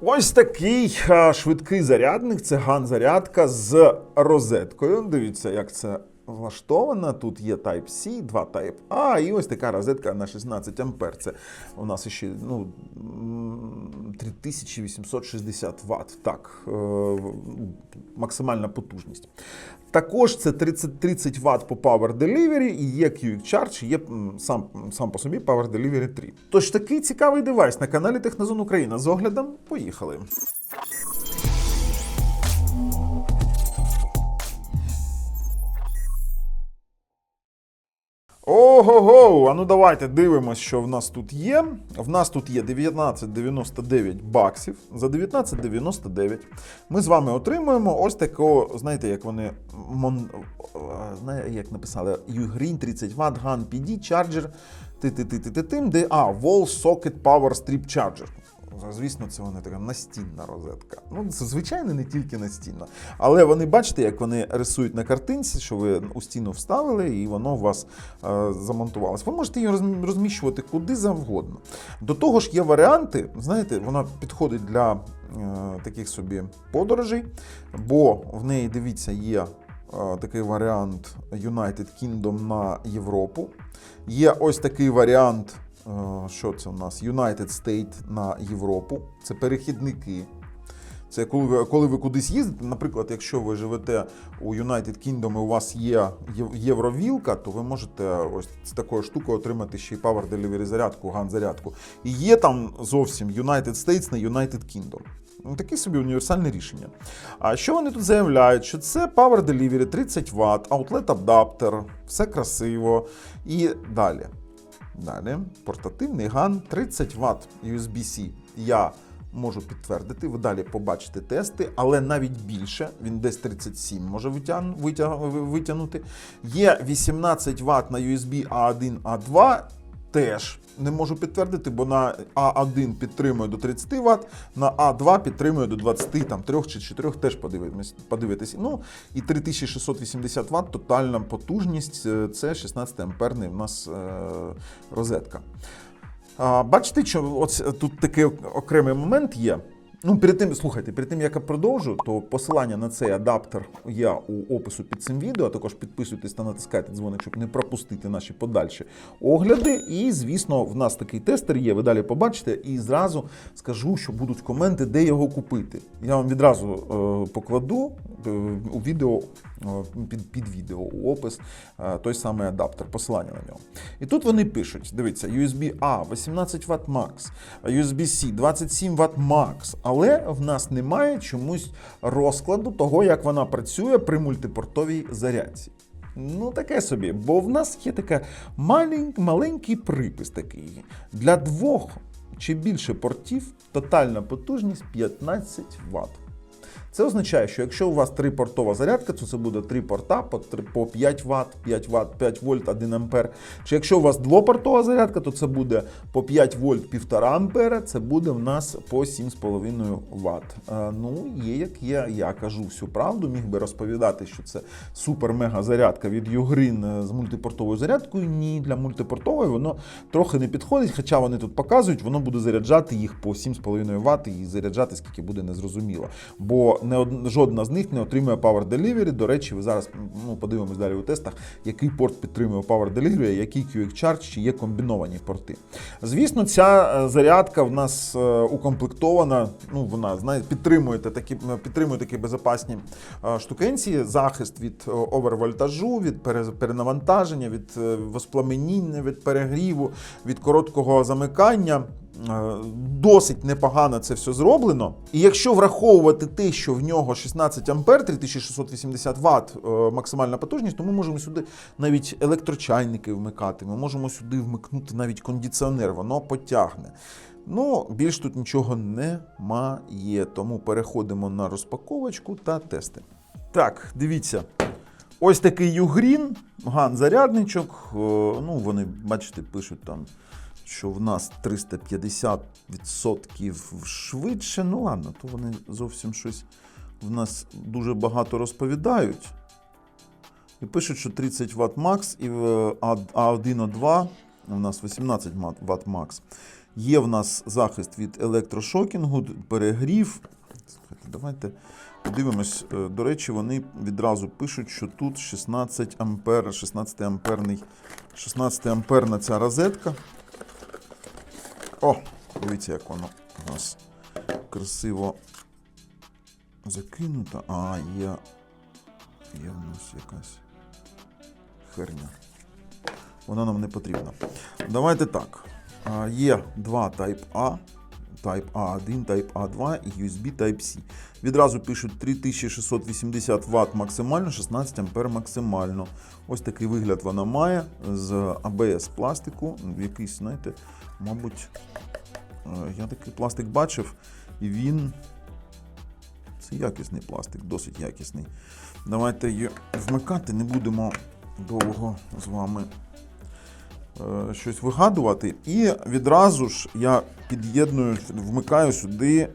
Ось такий швидкий зарядник. Це ган-зарядка з розеткою. Дивіться, як це влаштовано. Тут є Type-C, два Type-A і ось така розетка на 16 ампер. Це у нас ще ну, 3860 Вт. Так, е, максимальна потужність. Також це 30, 30 Вт по Power Delivery і є QX Charge, є сам, сам по собі Power Delivery 3. Тож такий цікавий девайс на каналі Технозон Україна. З оглядом поїхали. Ого-го! А ну давайте дивимося, що в нас тут є. В нас тут є 19,99 баксів. За 19,99 ми з вами отримуємо ось такого, знаєте, як вони мон, знає, як написали, Ugreen 30 Watt Gun PD, Charger, ти-ти-ти-ти-тим, де а, Wall Socket Power Strip Charger. Звісно, це вони така настінна розетка. Ну, це звичайно не тільки настінна. Але вони бачите, як вони рисують на картинці, що ви у стіну вставили, і воно у вас е, замонтувалось. Ви можете її розміщувати куди завгодно. До того ж, є варіанти, знаєте, вона підходить для е, таких собі подорожей, бо в неї, дивіться, є е, такий варіант United Kingdom на Європу. Є ось такий варіант. Е, Що це у нас? United State на Європу. Це перехідники. Це коли ви, коли ви кудись їздите, наприклад, якщо ви живете у United Kingdom і у вас є євровілка, то ви можете ось з такою штукою отримати ще й Power Delivery зарядку, ган-зарядку. І є там зовсім United States на United Kingdom. Ну, Таке собі універсальне рішення. А що вони тут заявляють? Що це Power Delivery 30 Вт, аутлет адаптер, все красиво. І далі. Далі, портативний ган 30 Вт USB-C. Я можу підтвердити, ви далі побачите тести, але навіть більше, він десь 37 може витяг, витяг, витягнути. Є 18 Вт на USB A1, A2, теж не можу підтвердити, бо на А1 підтримує до 30 Вт, на А2 підтримує до 20, 3 чи 4 теж подивитись. подивитись. Ну і 3680 Вт тотальна потужність, е, це 16 амперний у нас е, розетка. Бачите, що ось тут такий окремий момент є. Ну, перед тим, слухайте, перед тим як я продовжу, то посилання на цей адаптер є у опису під цим відео. а Також підписуйтесь та натискайте дзвоник, щоб не пропустити наші подальші огляди. І, звісно, в нас такий тестер є. Ви далі побачите. І зразу скажу, що будуть коменти, де його купити. Я вам відразу е, покладу е, у відео під, під відео опис е, той самий адаптер, посилання на нього. І тут вони пишуть: дивіться, USB A 18 Вт Max, USB-C 27 Вт Max, але в нас немає чомусь розкладу того, як вона працює при мультипортовій зарядці. Ну, таке собі, бо в нас є така малень- маленький припис такий. Для двох чи більше портів тотальна потужність 15 Вт. Це означає, що якщо у вас трипортова зарядка, то це буде три порта по, 5 Вт, 5 Вт, 5 вольт, 1 ампер. Чи якщо у вас двопортова зарядка, то це буде по 5 вольт, 1,5 ампера, це буде в нас по 7,5 Вт. Е, ну, є як є, я кажу всю правду, міг би розповідати, що це супер-мега зарядка від Ugreen з мультипортовою зарядкою. Ні, для мультипортової воно трохи не підходить, хоча вони тут показують, воно буде заряджати їх по 7,5 Вт і заряджати скільки буде незрозуміло. Бо не од... жодна з них не отримує Power Delivery. До речі, ви зараз ну, подивимось далі у тестах, який порт підтримує Power Delivery, який QX Charge, чи є комбіновані порти. Звісно, ця е, зарядка в нас е, укомплектована. Ну, вона знаєте, підтримує такі, підтримує такі безпечні е, штукенці, захист від е, овервольтажу, від пере- перенавантаження, від е, воспламеніння, від перегріву, від короткого замикання. Е, Досить непогано це все зроблено. І якщо враховувати те, що в нього 16 ампер, 3680 Вт е, максимальна потужність, то ми можемо сюди навіть електрочайники вмикати. Ми можемо сюди вмикнути навіть кондиціонер, воно потягне. Ну, більш тут нічого немає. Тому переходимо на розпаковочку та тести. Так, дивіться. Ось такий Ugreen, ган-зарядничок. Е, Ну, вони, бачите, пишуть там, що в нас 350% швидше. Ну ладно, то вони зовсім щось в нас дуже багато розповідають. І пишуть, що 30 Вт макс і в А1 А2 у нас 18 Вт макс. Є в нас захист від електрошокінгу, перегрів. Слухайте, давайте подивимось. Е, До речі, вони відразу пишуть, що тут 16 ампер, 16 амперний, 16 амперна ця розетка. О, дивіться, як воно у нас красиво закинуто. А, є, є в нас якась херня. Вона нам не потрібна. Давайте так. Є два Type A, Type A1, Type A2 і USB Type-C. Відразу пишуть 3680 Вт максимально, 16 А максимально. Ось такий вигляд вона має з ABS пластику. Якийсь, знаєте, мабуть, е, я такий пластик бачив, і він. Це якісний пластик, досить якісний. Давайте її вмикати, не будемо довго з вами е, щось вигадувати. І відразу ж я під'єдную, вмикаю сюди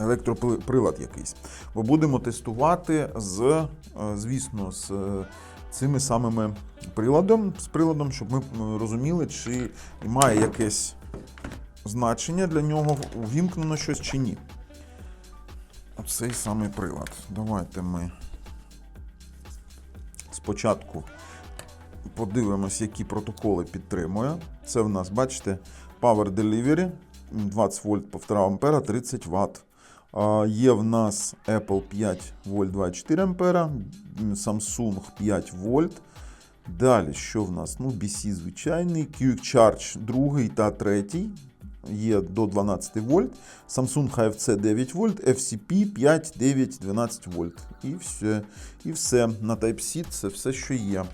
електроприлад якийсь. Бо будемо тестувати з, е, звісно, з цими самими приладом, з приладом, щоб ми розуміли, чи має якесь значення для нього, увімкнено щось чи ні. Оцей самий прилад. Давайте ми спочатку подивимось, які протоколи підтримує. Це в нас, бачите, Power Delivery 20 вольт 1,5 ампера, 30 Вт. Є в нас Apple 5 вольт 24 ампера, Samsung 5 вольт. Далі, що в нас? Ну, BC звичайний, Quick Charge 2 та 3 є до 12 вольт. Samsung HFC 9 вольт, FCP 5, 9, 12 вольт. І все. І все. На Type-C це все, що є.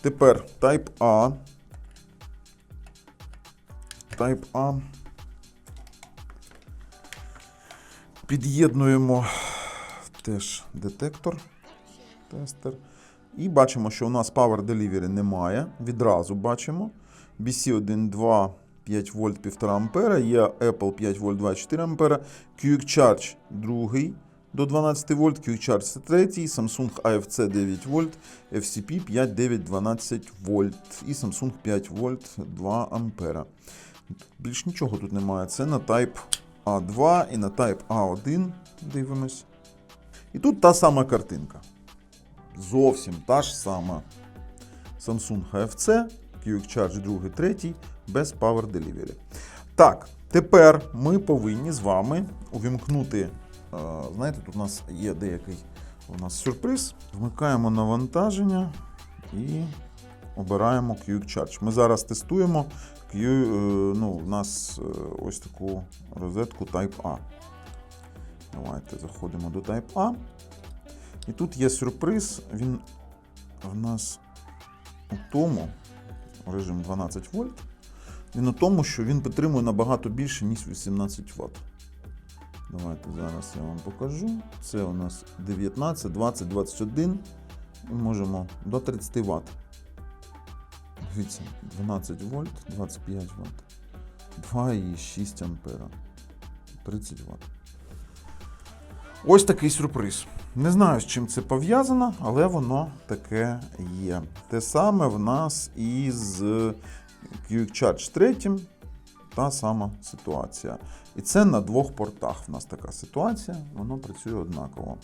Тепер Type A. Type A. Під'єднуємо теж детектор, тестер. І бачимо, що у нас Power Delivery немає. Відразу бачимо. BC 1.2 5 вольт 1,5 ампера, є Apple 5 вольт 24 ампера, Quick Charge 2 до 12 вольт, Quick Charge 3, Samsung AFC 9 вольт, FCP 5, 9, 12 вольт і Samsung 5 вольт 2 ампера. Більш нічого тут немає. Це на Type A2 і на Type A1 дивимось. І тут та сама картинка. Зовсім та ж сама. Samsung HFC, Quick Charge 2, 3 без Power Delivery. Так, тепер ми повинні з вами увімкнути. е, Знаєте, тут у нас є деякий у нас сюрприз. Вмикаємо навантаження і обираємо Quick Charge. Ми зараз тестуємо Q, е, ну, у нас е, ось таку розетку Type A. Давайте заходимо до Type A. І тут є сюрприз. Він в нас у тому, режим 12 вольт. Він у тому, що він підтримує набагато більше, ніж 18 Вт. Давайте зараз я вам покажу. Це у нас 19, 20, 21. І можемо до 30 Вт. Дивіться, 12 вольт, 25 Вт. 2,6 ампера. 30 Вт. Ось такий сюрприз. Не знаю, з чим це пов'язано, але воно таке є. Те саме в нас із Quick Charge 3. Та сама ситуація. І це на двох портах. В нас така ситуація, воно працює однаково.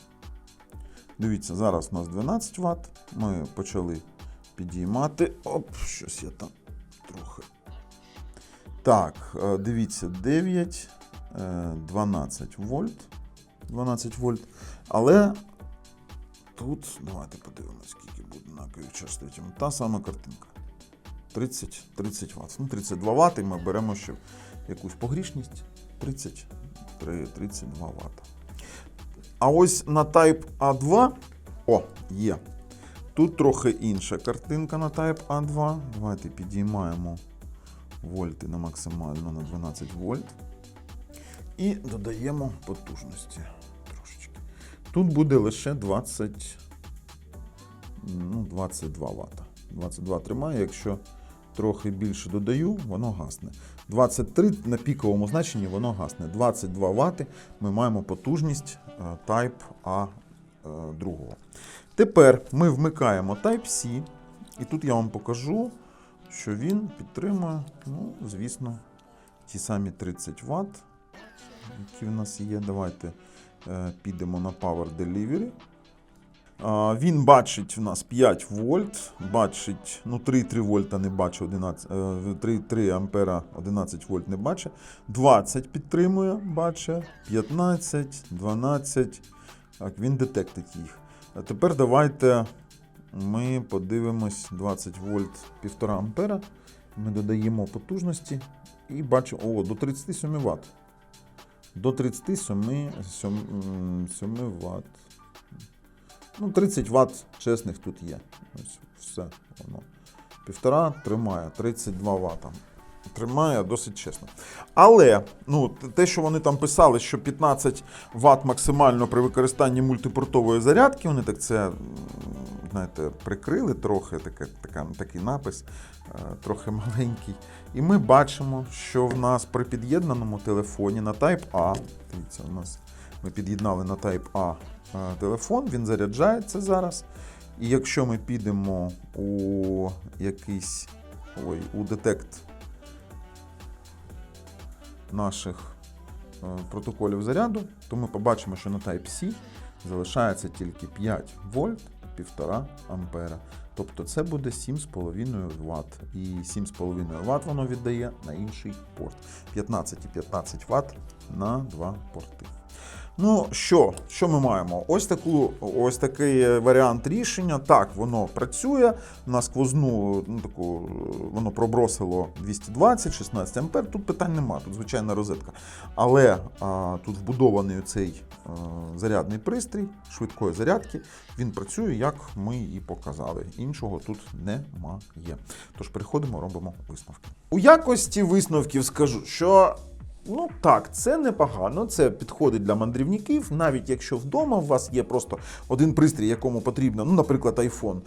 Дивіться, зараз у нас 12 Вт. Ми почали підіймати. Оп, щось я там трохи. Так, е, дивіться, 9, е, 12 вольт. 12 вольт. Але тут, давайте подивимось, скільки буде на 3. Та сама картинка. 30, 30 Вт. Ну, 32 Вт, і ми беремо ще якусь погрішність 33, 32 Вт. А ось на Type A2, о, є. Тут трохи інша картинка на Type A2. Давайте підіймаємо вольти на максимально на 12 вольт. І додаємо потужності трошечки. Тут буде лише 20, ну, 22 Вт. 22 тримає, якщо трохи більше додаю, воно гасне. 23 на піковому значенні воно гасне. 22 Вт ми маємо потужність е, Type A е, другого. Тепер ми вмикаємо Type-C, і тут я вам покажу, що він підтримує, ну, звісно, ті самі 30 Вт, які в нас є. Давайте е, підемо на Power Delivery. Він бачить в нас 5 вольт, бачить, ну 3,3 вольта не бачить, 11, е, 3, 3 ампера 11 вольт не бачить, 20 підтримує, бачить, 15, 12, так, він детектить їх. А тепер давайте ми подивимось 20 вольт 1,5 ампера, ми додаємо потужності і бачимо, о, до 37 Вт. До 37 7, 7 Вт. Ну, 30 Вт чесних тут є. Ось все воно. Півтора тримає, 32 Вт. Тримає досить чесно. Але ну, те, що вони там писали, що 15 Вт максимально при використанні мультипортової зарядки, вони так це знаєте, прикрили трохи, таке, така, такий напис, е, трохи маленький. І ми бачимо, що в нас при під'єднаному телефоні на Type A, дивіться, у нас ми під'єднали на Type A е, телефон, він заряджається зараз. І якщо ми підемо у якийсь ой, у детект наших е, протоколів заряду, то ми побачимо, що на Type-C залишається тільки 5 вольт 1,5 ампера. Тобто це буде 7,5 Вт. І 7,5 Вт воно віддає на інший порт. 15 і 15 Вт на два порти. Ну що, що ми маємо? Ось таку, ось такий варіант рішення. Так, воно працює. На сквозну ну, таку, е, воно пробросило 220, 16 ампер. Тут питань нема, тут звичайна розетка. Але а, тут вбудований цей а, зарядний пристрій швидкої зарядки. Він працює, як ми і показали. Іншого тут немає. Тож переходимо, робимо висновки. У якості висновків скажу, що Ну так, це непогано, це підходить для мандрівників, навіть якщо вдома у вас є просто один пристрій, якому потрібно, ну, наприклад, iPhone,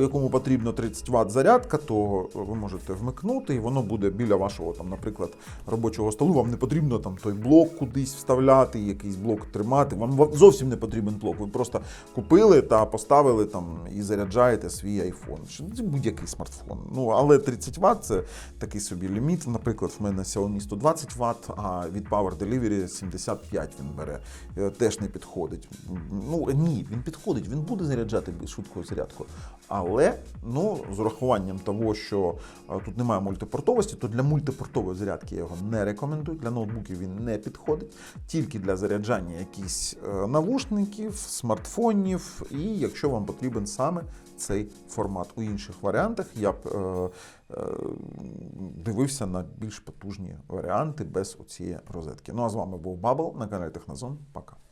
якому потрібно 30 Вт зарядка, то ви можете вмикнути, і воно буде біля вашого, там, наприклад, робочого столу. Вам не потрібно там той блок кудись вставляти, якийсь блок тримати. Вам зовсім не потрібен блок. Ви просто купили та поставили там і заряджаєте свій. Чи будь-який смартфон. Ну, але 30 Вт це такий собі ліміт. Наприклад, в мене Xiaomi 120 Вт, а від Power Delivery 75 він бере. Е, Теж не підходить. Ну ні, він підходить, він буде заряджати швидкою зарядкою. Але ну, з урахуванням того, що е, тут немає мультипортовості, то для мультипортової зарядки я його не рекомендую. Для ноутбуків він не підходить. Тільки для заряджання якихось е, навушників, смартфонів, і якщо вам потрібен саме цей формат. У інших варіантах я б е, е, дивився на більш потужні варіанти без оцієї розетки. Ну а з вами був Бабл на каналі Технозон. Пока.